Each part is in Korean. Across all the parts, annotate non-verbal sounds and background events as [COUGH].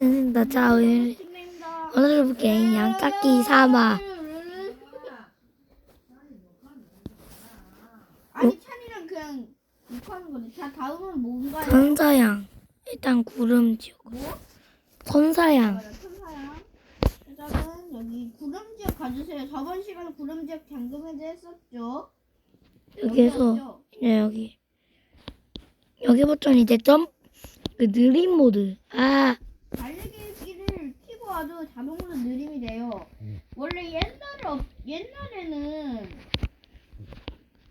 나 자, 오늘, 해볼게. 양깎기 사마. 아니 찬이랑 그냥 욕하는 거지. 자 다음은 뭔가요? 선사양. 일단 구름지옥. 뭐? 선사양. 맞아, 천사양. 일단은 여기 구름 지역 가주세요. 저번 시간에 구름 지역 잠금해제 했었죠. 여기에서, 여기였죠? 이제 여기. 여기부터 이제 점, 그 느린 모드. 아, 달리기를 키고 와도 자동으로 느림이 돼요. 원래 옛날에 없- 옛날에는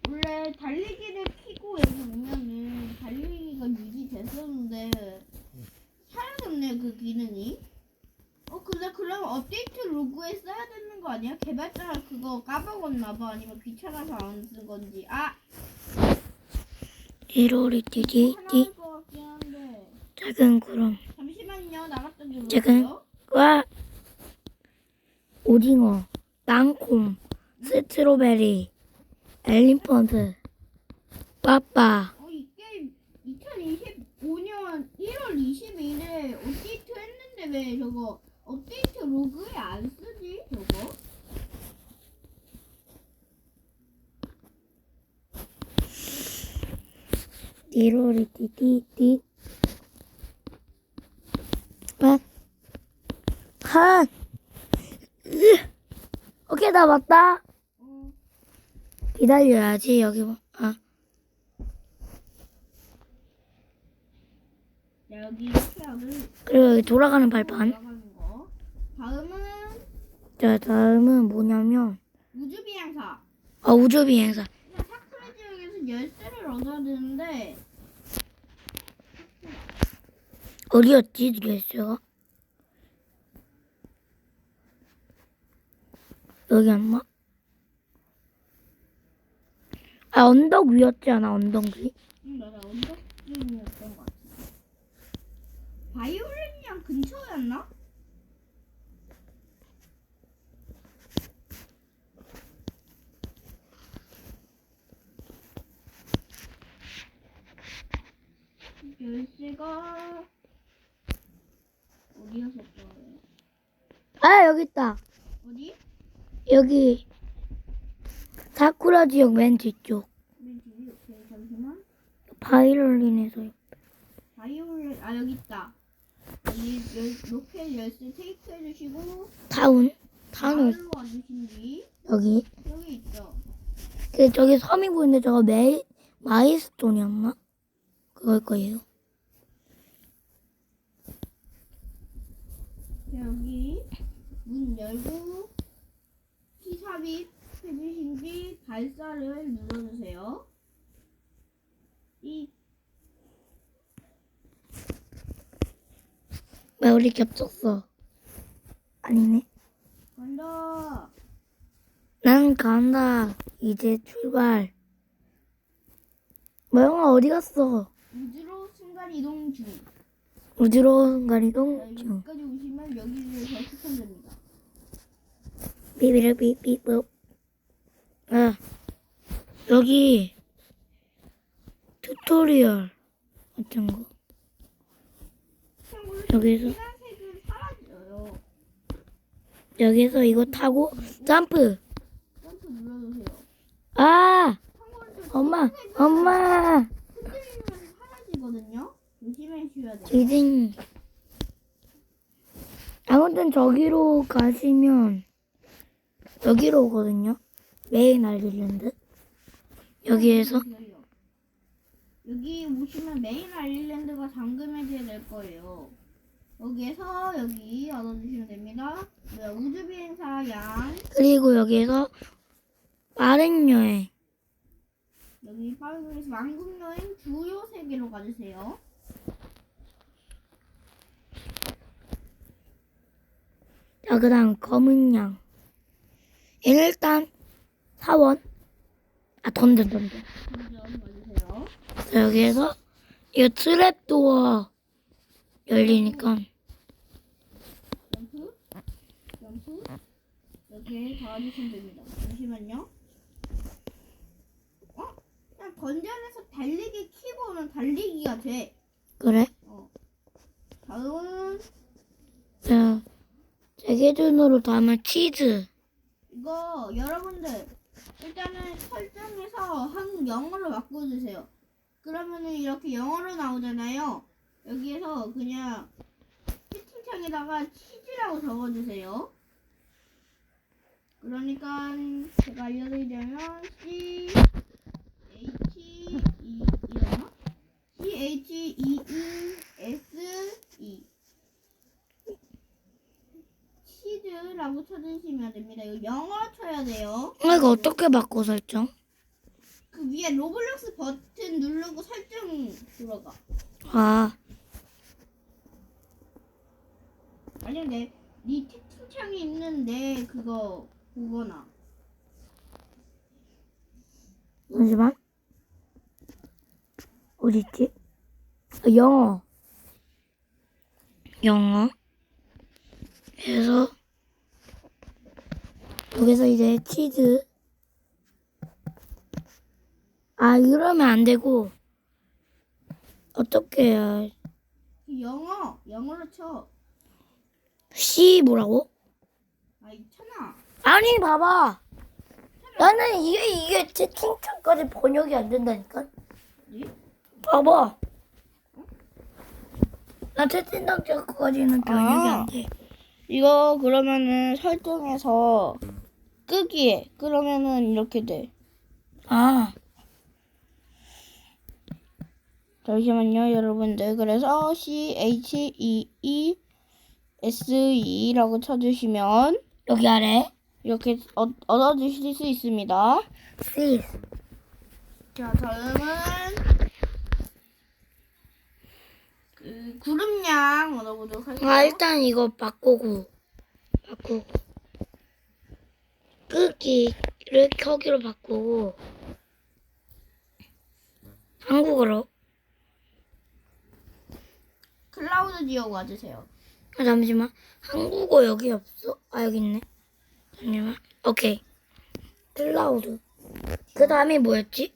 원래 달리기를 키고 여기 오면은 달리기가 유지됐었는데 사라졌네 그 기능이. 어 근데 그럼 업데이트 로그에 써야 되는 거 아니야? 개발자가 그거 까먹었나 봐 아니면 귀찮아서 안 쓴 건지 아 1호리 띠띠띠. 하나일 것 같긴 한데 작은 구름. 들어올게요. 와. 오징어. 땅콩. 스트로베리. 엘리펀트. 빠빠. 어, 이 게임 2025년 1월 22일에 업데이트 했는데 왜 저거 업데이트 로그에 안 쓰지? 저거? 띠로리 띠띠띠. 아. 한. 으. 오케이, 나 맞다. 어, 기다려야지, 여기. 뭐- 아. 여기 그리고 여기 돌아가는 발판. 올라가는 거. 다음은 자, 다음은 뭐냐면, 우주 비행사. 아, 우주 비행사. 일단 사쿠라 지역에서 열쇠를 얻어야 되는데 어디였지, 드레스가? 여기 안나? 아, 언덕 위였지 않아, 언덕 위? 음, 맞아 언덕쯤이었던 것 같은데. 바이올린이랑 근처였나? 열쇠가 어디였었어요? 아, 여기 있다. 어디? 여기. 사쿠라 지역 맨 뒤쪽. 오케이 잠시만. 바이올린에서. 바이올린 아 여기 있다. 여기 열, 로켓 열쇠 테이프 해주시고 와주신 뒤 여기. 여기 있죠. 그, 저기 섬이 보이는데 저거 메이, 마이스톤이었나? 그걸 거예요. 여기 문 열고 키 삽입 해주신 뒤 발사를 눌러주세요. 이 왜 우리 겹쳤어? 아니네. 간다. 난 간다. 이제 출발. 모영아 어디 갔어? 우주로 순간 이동 중. 자, 이동 중. 여기까지 오시면 여기를 더 추천됩니다. 비비를 비비뽀. 아 여기 튜토리얼 같은 거. 여기서 사라져요. 여기서 이거 타고 점프. 점프 눌러주세요. 아 엄마 엄마 흔들리면 사라지거든요. 지진. 아무튼 저기로 가시면 여기로 오거든요. 메인 아일랜드. 여기에서. 여기 오시면 메인 아일랜드가 잠금해제야 될 거예요. 여기에서 여기 얻어주시면 됩니다. 뭐야, 우주 비행사 양 그리고 여기에서 빠른 여행. 여기 파이브에서 왕국 여행 주요 세계로 가주세요. 자, 그 다음 검은 양. 일단 사원. 아, 던전, 던전. 자, 여기에서 이 트랩도어 열리니까 점프, 점프. 이렇게 가주시면 됩니다. 잠시만요. 어? 그냥 던전에서 달리기 키고 오면 달리기가 돼. 그래? 어. 다음은 기준으로 담은 치즈. 이거 여러분들 일단은 설정에서 한 영어로 바꿔주세요. 그러면은 이렇게 영어로 나오잖아요. 여기에서 그냥 채팅창에다가 치즈라고 적어주세요. 그러니까 제가 알려드리자면 C H E 이러나? C H E E S E 치즈라고 쳐주시면 됩니다. 이거 영어 쳐야 돼요. 아, 이거 어떻게 바꿔 설정? 그 위에 로블록스 버튼 누르고 설정 들어가. 아, 만약에 네 채팅창에 있는데 그거 보거나 잠시만. 어디 있지? 아, 영어. 영어. 그래서 여기서 이제 치즈. 아, 이러면 안 되고 어떻게 해야 그 영어 영어로 쳐. C 뭐라고? 아이 천아. 아니 봐봐 나는 이게 이게 채팅창까지 번역이 안 된다니까 네? 봐봐 나 채팅창까지는 번역이 아. 안돼 이거 그러면은 설정에서 끄기에 그러면은 이렇게 돼. 아 잠시만요, 여러분들. 그래서 C H E E S E라고 쳐주시면 여기 아래 이렇게 얻, 얻어주실 수 있습니다. C 자, 다음은 그 구름양 얻어보도록 할게요. 아 일단 이거 바꾸고 바꾸고 끄기를 켜기로 바꾸고 한국어로 클라우드 지역 와주세요. 아, 잠시만 한국어 여기 없어? 아 여기 있네 잠시만 오케이 클라우드 그 다음이 뭐였지?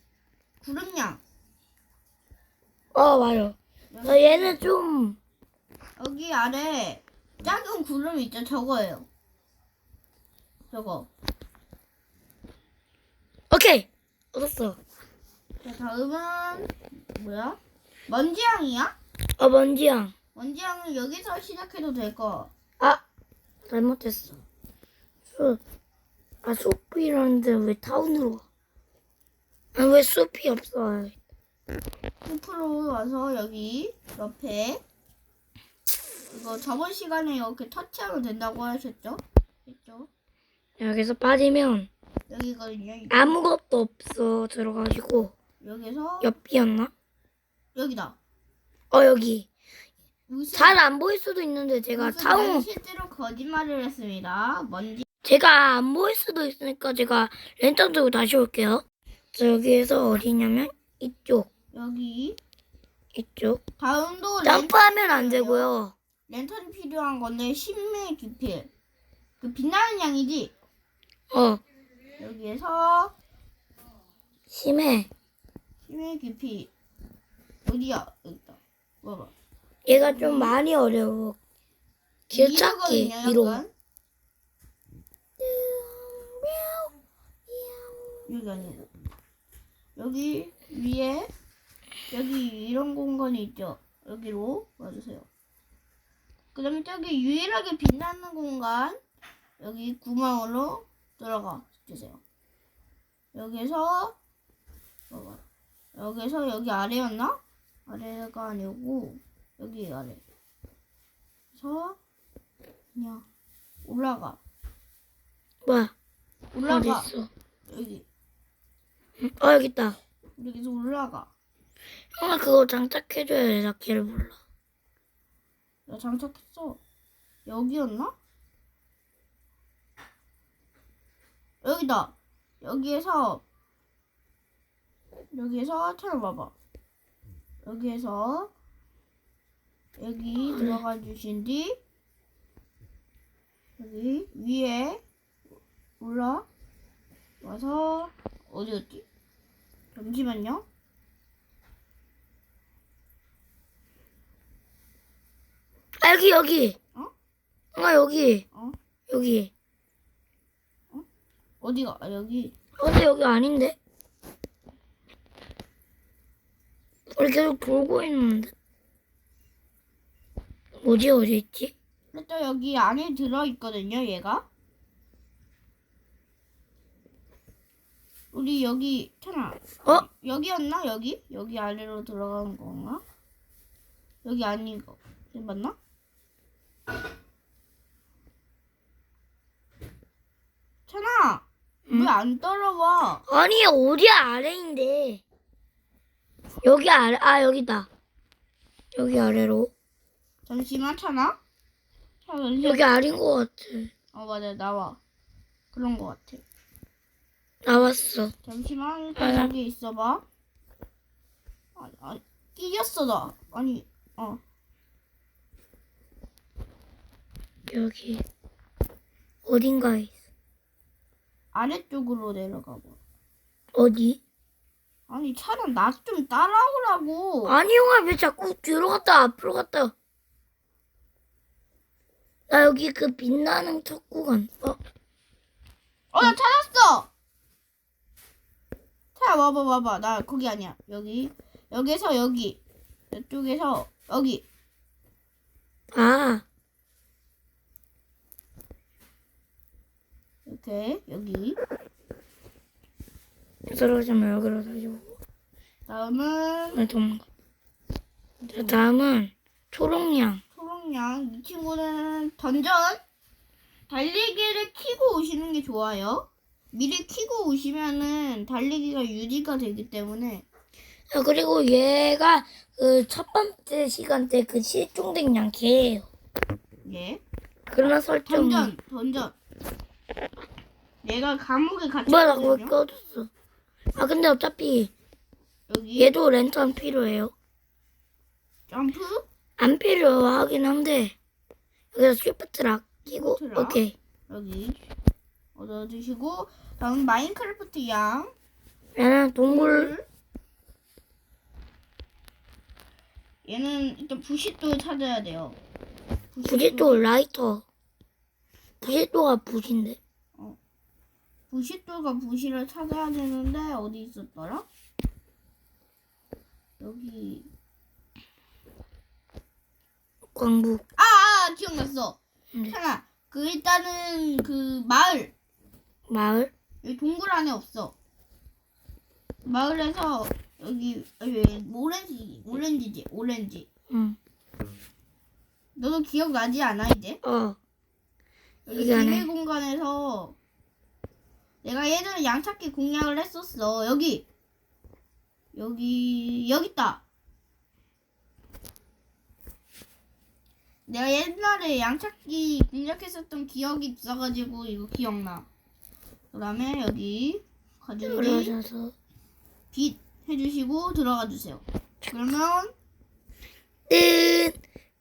구름양. 어 맞아 어, 얘는 좀 여기 아래 작은 구름 있죠? 저거예요. 저거. 오케이 얻었어 자, 다음은 뭐야? 먼지양이야? 어 먼지양 먼지양은 여기서 시작해도 될 거. 아 잘못했어 숲아 숲이 이러는데 왜 타운으로 아왜 숲이 없어 숲으로 와서 여기 옆에 이거 저번 시간에 이렇게 터치하면 된다고 하셨죠? 했죠? 여기서 빠지면 여기거든요. 아무것도 없어 들어가지고 여기서 옆이었나? 여기다. 어 여기 무슨 잘 안 보일 수도 있는데 제가 무슨 타운 실제로 거짓말을 했습니다. 먼지 제가 안 보일 수도 있으니까 제가 랜턴 들고 다시 올게요 자 여기에서 어디냐면 이쪽 여기 이쪽 다음도 랜, 점프하면 안 되고요 랜턴이 필요한 건데 10매 기필. 그 빛나는 양이지. 어 여기에서 심해 10매 기필. 어디야? 여기다. 봐봐. 얘가 좀 많이 어려워 길 찾기 이거거든요, 약간. 여기 아니고 여기 위에 여기 이런 공간이 있죠 여기로 와주세요 그 다음에 저기 유일하게 빛나는 공간 여기 구멍으로 들어가 주세요. 여기서 봐봐 여기서 여기 아래였나? 아래가 아니고 여기 아래. 그래서 그냥 올라가. 뭐야 올라가. 어디 있어? 여기. 어 여기 있다. 여기서 올라가. 형아 그거 장착해줘야 나 길을 몰라. 야, 장착했어. 여기였나? 여기다. 여기에서 여기에서 찾아봐봐. 여기에서 여기 들어가 주신 뒤 여기 위에 올라 와서 어디였지? 잠시만요. 아 여기 여기 어? 형아 여기 어? 여기. 어디가? 아, 여기. 어, 근데 여기 아닌데? 우리 계속 돌고 있는데. 뭐지, 어디 있지? 일단 여기 안에 들어있거든요, 얘가. 우리 여기, 천아. 어? 여기였나? 여기? 여기 아래로 들어가는 건가? 여기 아닌 거. 맞나? 천아! 왜 안 따라와? 아니, 어디야, 아래인데. 여기 아래, 아, 여기다. 여기 아래로. 잠시만. 천아, 잠시만. 여기 아래인 것 같아. 어, 맞아, 나와. 그런 거 같아. 나왔어. 잠시만, 일단 아. 여기 있어봐. 아, 아, 끼겼어, 나. 아니, 어. 여기. 어딘가에 있어. 아래쪽으로 내려가 봐. 어디? 아니, 차라 나좀 따라오라고. 아니, 형아, 왜 자꾸 뒤로 갔다 앞으로 갔다. 나 여기 그 빛나는 척구간. 어, 어, 나 찾았어! 차, 와봐, 와봐. 나 거기 아니야. 여기. 여기서 여기. 이쪽에서 여기. 아, 이렇게, 여기. 들어가자면 여기로 다시 오고. 다음은 나 도망가. 자, 다음은 초록양. 초록양. 이 친구는 던전. 달리기를 키고 오시는 게 좋아요. 미리 키고 오시면은 달리기가 유지가 되기 때문에 아, 그리고 얘가 그 첫 번째 시간 때 그 실종된 양 걔예요. 예. 그런 설정. 던전, 던전. 얘가 감옥에 뭐야, 나 거기. 꺼졌어. 아, 근데 어차피 여기 얘도 랜턴 필요해요. 점프. 안 필요하긴 한데 여기서 쉬프트락 끼고 쉬프트락? 오케이. 여기 얻어주시고 다음 마인크래프트 양. 얘는 동물 얘는 일단 부싯돌 찾아야 돼요. 부싯돌 라이터. 부싯돌가 부신데. 부싯돌과 부시를 찾아야 되는데 어디 있었더라? 여기 광북. 아, 아 기억났어. 네. 하나 그 일단은 그 마을 마을. 여기 동굴 안에 없어. 마을에서 여기 여기 오렌지 오렌지지 오렌지. 응. 너도 기억나지 않아 이제? 어. 여기 여기 안에. 비밀 공간에서 내가 예전에 양찾기 공략을 했었어. 여기 여기 여기 있다. 내가 옛날에 양찾기 공략했었던 기억이 있어가지고 이거 기억나. 그 다음에 여기 가죽이 올라가서 빛 해주시고 들어가 주세요. 그러면 뜬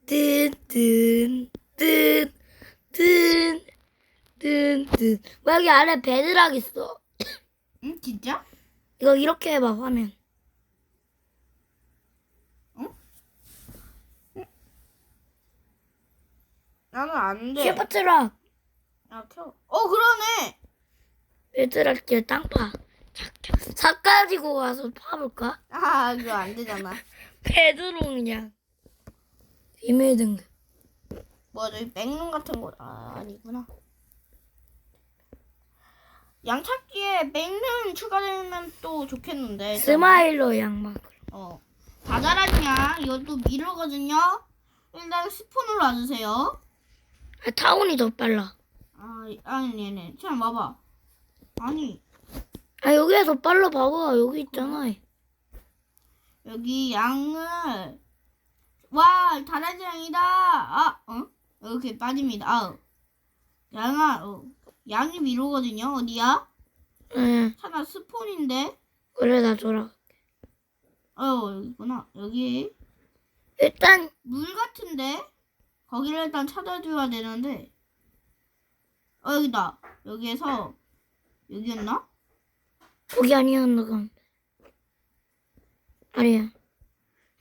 뜬 뜬 뜬 뜬 뜬뜬 뭐 여기 아래 베드락 있어. 응 진짜? 이거 이렇게 해봐 화면. 나는 안 돼. 쉬프트락. 아 켜. 어 그러네. 베드락 길 땅파. 착착. 사 가지고 와서 파볼까? 아 그거 안 되잖아. 베드로 그냥. 비밀 등급. 뭐 저기 백룸 같은 거 아, 아니구나. 양찾기에 백룸 추가되면 또 좋겠는데. 스마일러 양막. 어. 바다라냐 이것도 미르거든요. 일단 스폰으로 놔주세요. 아, 타운이 더 빨라. 아 아니 얘네 참 봐봐. 아니 아 여기에서 빨라 봐봐 여기 있잖아. 여기 양을 와 다라지 양이다. 아 어? 이렇게 빠집니다. 아 양아 어. 양이 미로거든요. 어디야? 응 하나 스폰인데. 그래 나 돌아. 어 여기구나. 여기 일단 물 같은데 거기를 일단 찾아줘야 되는데. 어 여기다. 여기에서 여기였나? 거기 아니었나 건. 아니야.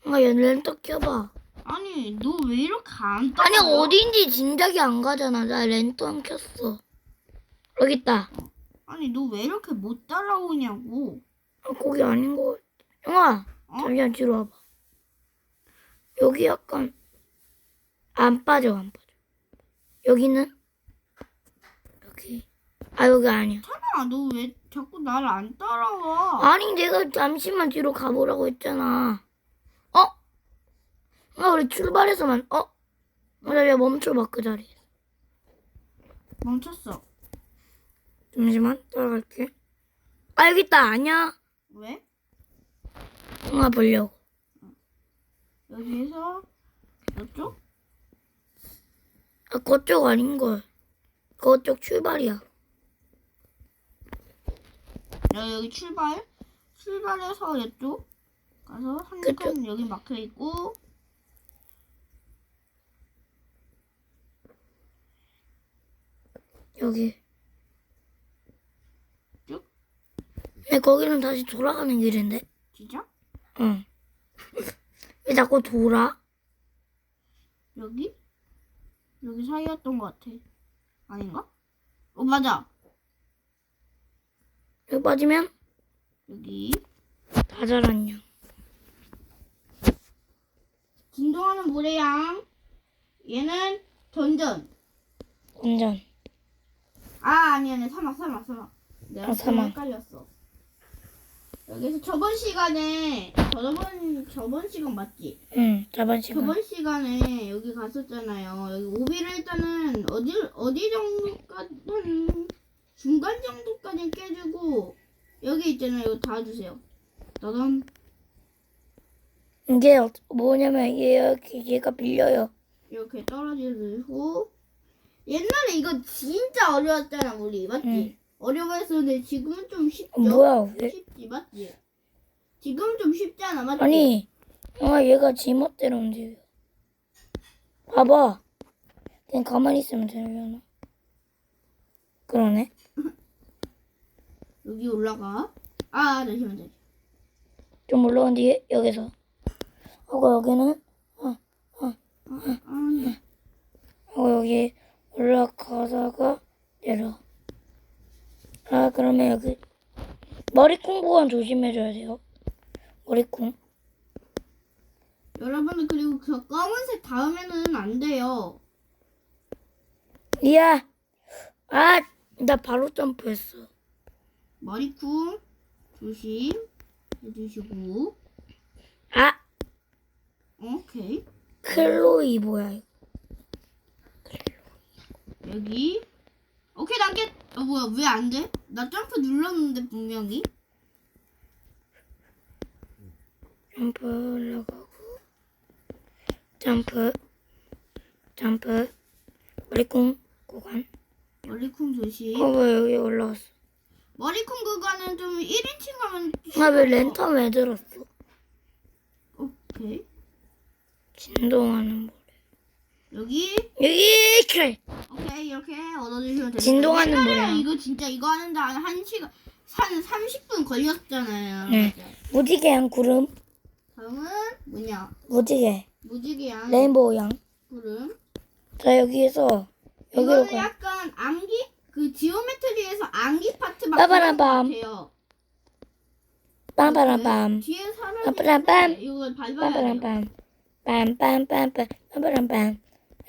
뭔가 얘 렌터 껴봐. 아니 너 왜 이렇게 안 따라? 아니 어딘지 진작에 안 가잖아. 나 랜턴 켰어. 여기 있다. 아니 너 왜 이렇게 못 따라오냐고. 아, 거기 아닌 거 같아. 형아, 어? 잠시만 뒤로 와봐. 여기 약간 안 빠져, 안 빠져. 여기는 여기. 아 여기 아니야. 찬아 너 왜 자꾸 나를 안 따라와? 아니 내가 잠시만 뒤로 가보라고 했잖아. 어? 아 우리 출발해서만. 어? 어, 자리야 멈춰봐 그 자리. 멈췄어. 잠시만 따라갈게. 아 여기 있다 아니야. 왜? 형아 보려고. 여기에서 이쪽? 아 그쪽 아닌 걸. 그쪽 출발이야. 야, 여기 출발. 출발해서 이쪽 가서 한칸 여기 막혀 있고 여기. 근데 거기는 다시 돌아가는 길인데. 진짜? 응. 왜 자꾸 돌아? 여기? 여기 사이였던 것 같아. 아닌가? 어 맞아. 여기 빠지면 여기 다 자랐냐. 진동하는 모래양. 얘는 던전. 운전. 아 아니 아니 사막 사막 사막. 내가 아, 사막. 헷갈렸어. 여기서 저번 시간에 저번 저번 시간 맞지? 응. 저번 시간. 저번 시간에 여기 갔었잖아요. 여기 오비를 일단은 어디 어디 정도까지 한 중간 정도까지 깨주고 여기 있잖아요. 이거 닫아주세요. 따단 이게 어- 뭐냐면 얘 얘가 빌려요. 이렇게 떨어지고 옛날에 이거 진짜 어려웠잖아 우리 맞지? 응. 어려워했었는데 지금은 좀 쉽죠? 어, 뭐야 왜? 쉽지 맞지? 지금 좀 쉽잖아 맞지? 아니, 아 얘가 지멋대로 움직여. 봐봐. 그냥 가만히 있으면 되려나? 그러네. [LAUGHS] 여기 올라가. 아 잠시만 잠시만. 좀 올라온 뒤에 여기서. 하고 여기는 아, 아, 하고 여기 올라가다가 내려. 아 그러면 여기 머리콩 보안 조심해줘야 돼요. 머리콩. 여러분들 그리고 그 검은색 다음에는 안 돼요. 이야. 아, 나 바로 점프했어. 머리쿵 조심 해주시고 아, 오케이 클로이 뭐야 이거. 여기 오케이 단계 어 뭐야 왜 안 돼? 나 점프 눌렀는데 분명히. 점프 올라가고 점프 점프 머리콩 구간. 머리쿵 조심. 어왜 여기 올라왔어? 머리쿵 구간은 좀 1인칭 가면 아 왜. 랜턴 왜 들었어? 오케이. 진동하는 뭐 여기? 여기 그래 오케이 이렇게 얻어주시면 됩니다 진동하는 모양. 이거 진짜 이거 하는데 한 시간 한 30분 걸렸잖아요. 네. 무지개 양 구름. 다음은 뭐냐? 무지개. 무지개양 레인보우 양 구름. 자 여기에서 여기로 이거는 가. 약간 암기? 그 지오메트리에서 암기 파트 막 빠바라밤. 그런 것 같아요. 빰빠람빰 뒤에 사람이 빠바라밤. 있는데 이걸 밟아야 돼요. 빰빰빰 빰빰빰빰 빰빰빰 빰빰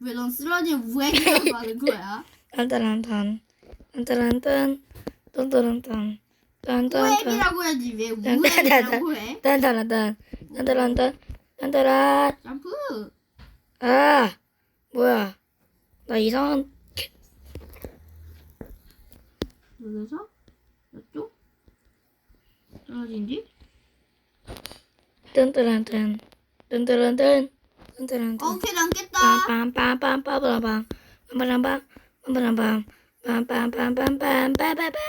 왜 넌 쓰러진 우행이라고 [LAUGHS] 하는 거야? 딴딴딴 딴딴딴 딴딴딴 딴딴딴 우행이라고 해야지. 왜 우행이라고 해? 딴딴딴. 딴딴딴. 딴딴딴 점프! 아 뭐야? 나 이상한 여기서? 이쪽? 떨어진지 딴딴딴. 딴딴딴. 어. 오케이 난 깼다. 빰빰빰빰빰빰빰. 빰빰빰빰. 빰빰빰빰. 빰빰빰빰빰빰.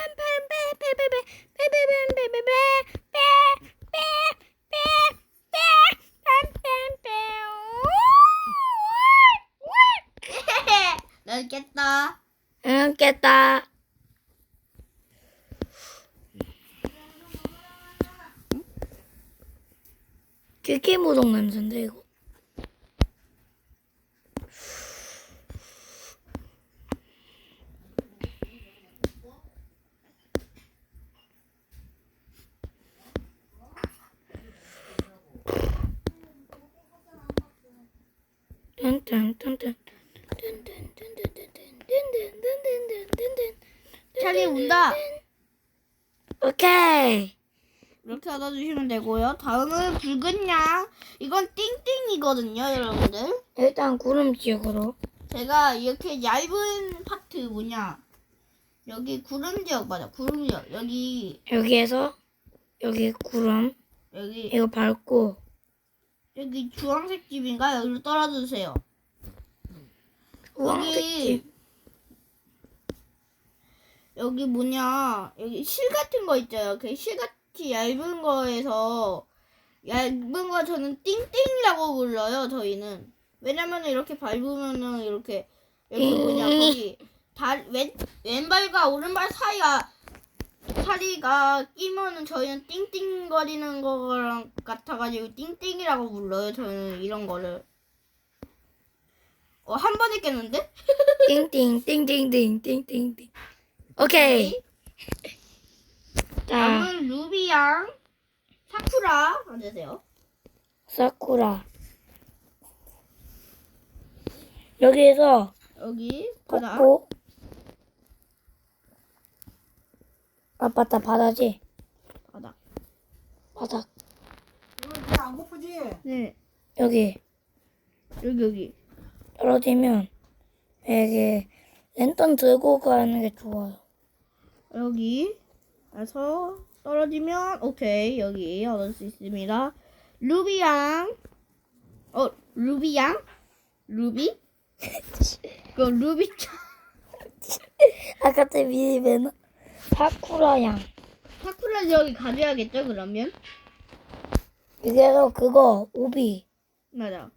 난 깼다. 응, 깼다. 퀴퀴무동 냄새인데, 이거. 딴딴딴딴. 찰리 운다. 오케이. 얻어주시면 되고요. 다음은 붉은 양. 이건 띵띵이거든요, 여러분들. 일단 구름 지역으로. 제가 이렇게 얇은 파트 뭐냐. 여기 구름 지역 맞아. 구름 지역. 여기 여기에서 여기 구름 여기 이거 밟고 여기 주황색 집인가 여기로 떨어주세요. 우왕색 여기 집. 여기 뭐냐 여기 실 같은 거 있잖아요. 그 실같 이 얇은 거에서 얇은 거 저는 띵띵이라고 불러요. 저희는 왜냐면 이렇게 밟으면은 이렇게 여기 뭐냐 거기 다왼 왼발과 오른발 사이가 사리가 끼면은 저희는 띵띵거리는 거랑 같아가지고 띵띵이라고 불러요. 저는 이런 거를 어 한 번에 깼는데? 띵띵 띵띵띵 띵띵띵. 오케이. 자 다음은 루비양 사쿠라 앉으세요. 사쿠라. 여기에서 여기 바다 꽂고 아 맞다 바다지 바다. 바닥 안 고프지? 네 여기 여기 여기 떨어지면 여기 랜턴 들고 가는 게 좋아요. 여기 에서 떨어지면 오케이 여기 얻을 수 있습니다. 루비양. 어 루비양? 루비? [LAUGHS] 그 루비 [LAUGHS] 아까 때 미리면 사쿠라 양. 사쿠라 여기 가져야겠죠 그러면? 여기에서 그거 오비. 맞아.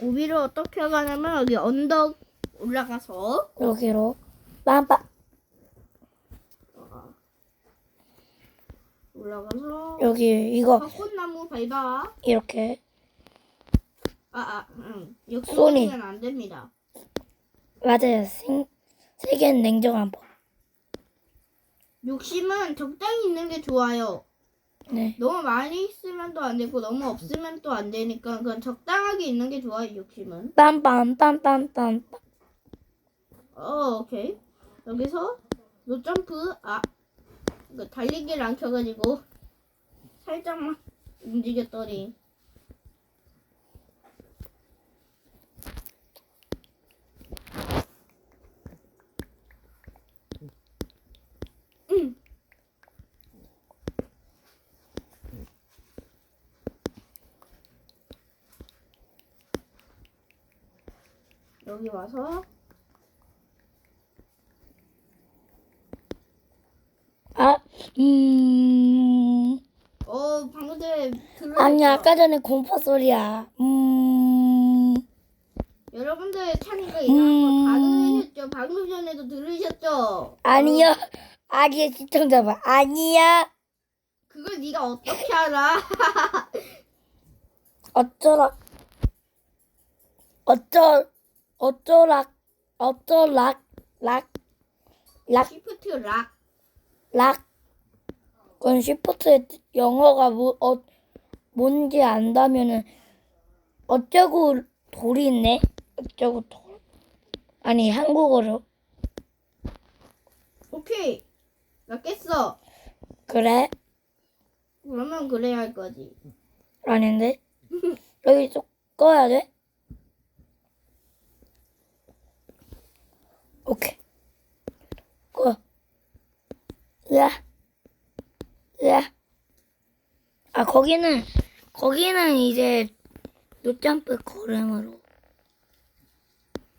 오비를 어떻게 가냐면 여기 언덕 올라가서 여기로 빰빰 올라가서 여기 이거 벚꽃나무 밟아. 이렇게 아, 아, 응. 욕심 소니. 안 됩니다. 맞아요. 생, 세계는 냉정한 법. 욕심은 적당히 있는 게 좋아요. 네. 너무 많이 있으면 또 안 되고 너무 없으면 또 안 되니까 그건 적당하게 있는 게 좋아요. 욕심은. 빰빰 빰빰 빰 어, 오케이. 여기서 노점프 아, 그 달리기를 안 켜가지고 살짝만 움직였더니 음. 여기 와서 아, 음. 어 방금 전에 들으셨죠? 아니, 아까 전에 공파 소리야. 음. 여러분들 찬이가 이런 거다 음. 들으셨죠? 방금 전에도 들으셨죠? 아니요. 아니요, 시청자분. 아니야. 그걸 네가 어떻게 알아? [LAUGHS] 어쩌라. 어쩌, 어쩌락, 어쩌락, 락, 락, 시프트 락. 락. 그건 시프트의 뜻- 영어가 뭐, 어, 뭔지 안다면은, 어쩌고 돌이 있네? 어쩌고 돌. 아니, 한국어로. 오케이. 나 깼어. 그래? 그러면 그래야 할 거지. 아닌데? 여기 또 꺼야 돼? 오케이. 꺼. 으아. 으 아. 거기는 거기는 이제 노점프 걸음으로.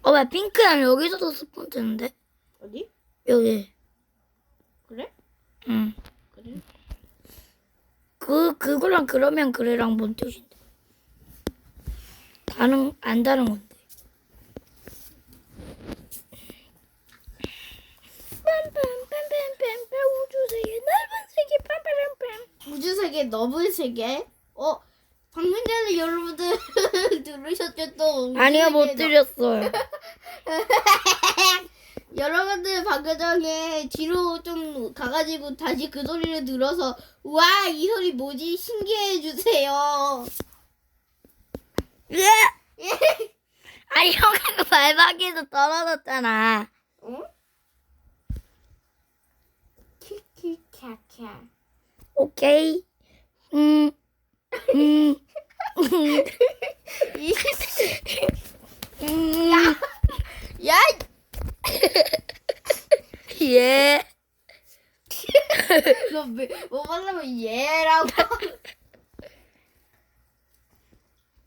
어 왜 핑크야 여기서도 스폰 뜨는데 어디? 여기. 그래? 응. 그래? 그 그거랑 그러면 그래랑 뭔 뜻인데? 다른 안 다른 건데. 빰빰빰빰빰빰 우주세계 넓은 세계 빰빰빰빰. 우주 세계 너블 세계. 어 방금 전에 여러분들 [LAUGHS] 들으셨죠 또? 아니요 못 우주세계 드렸어요. [LAUGHS] 여러분들 방금 전에 뒤로 좀 가가지고 다시 그 소리를 들어서 와 이 소리 뭐지 신기해 주세요. 예. 아니 형아 그 발바닥에서 떨어졌잖아. 어? 키키카카. 오케이. 음. 음. 이- 음. 야 예. 이거 뭐, 뭐 말하면 얘라고.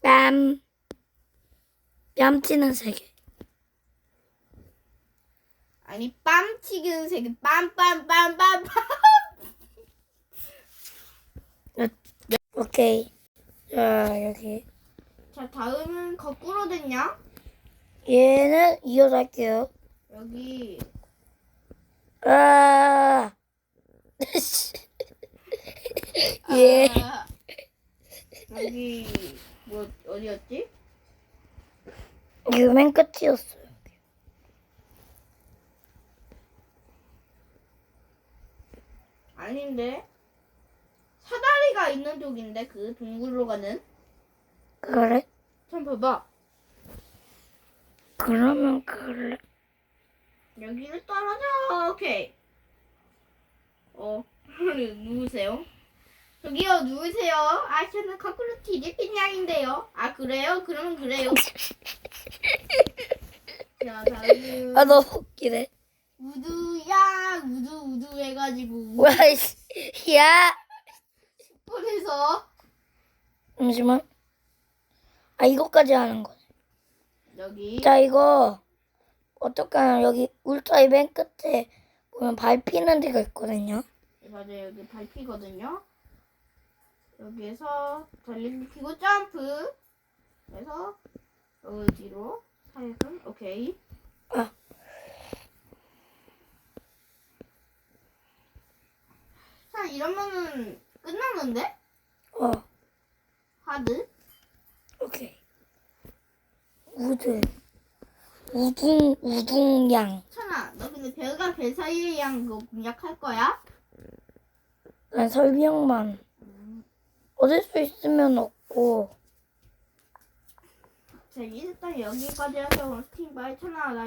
뺨. 뺨치는 세계. 아니 빰 튀기는 세계 빰빰빰빰빰. 오케이. 자, 여기. 자 다음은 거꾸로 됐냐? 얘는 이어서 할게요. 여기 아. [LAUGHS] 예. 아, 여기 뭐 어디였지? 이거 맨 끝이었어요. 아닌데 사다리가 있는 쪽인데 그 동굴로 가는 그래? 참 봐봐 그러면 그래. 여기를 떨어져 오케이 어 [LAUGHS] 누구세요? 저기요 누구세요? 아 저는 거꾸로 뒤집힌 양인데요 아 그래요? 그러면 그래요 [LAUGHS] 자 다음은 아, 너무 웃기네. 우두야 우두 우두 해가지고 와, 씨. 야. 잠시만. 아, 이거까지 하는 거네. 여기 자, 이거. 어떡하나, 여기 울타리 맨 끝에 보면 밟히는 데가 있거든요. 맞아요 여기 밟히거든요 여기에서 달리기 키고 점프 해서 여기 뒤로 살금 오케이 아. 자 이러면은 끝나는데 어, 하드 오케이. 우드. 우둥, 우둥양. 천아 너 근데 별과 별 사이의 양 그거 공략할 거야? 난 설명만. 얻을 수 있으면 얻고. 자 일단 여기까지 해서 스팀 바이 천아 나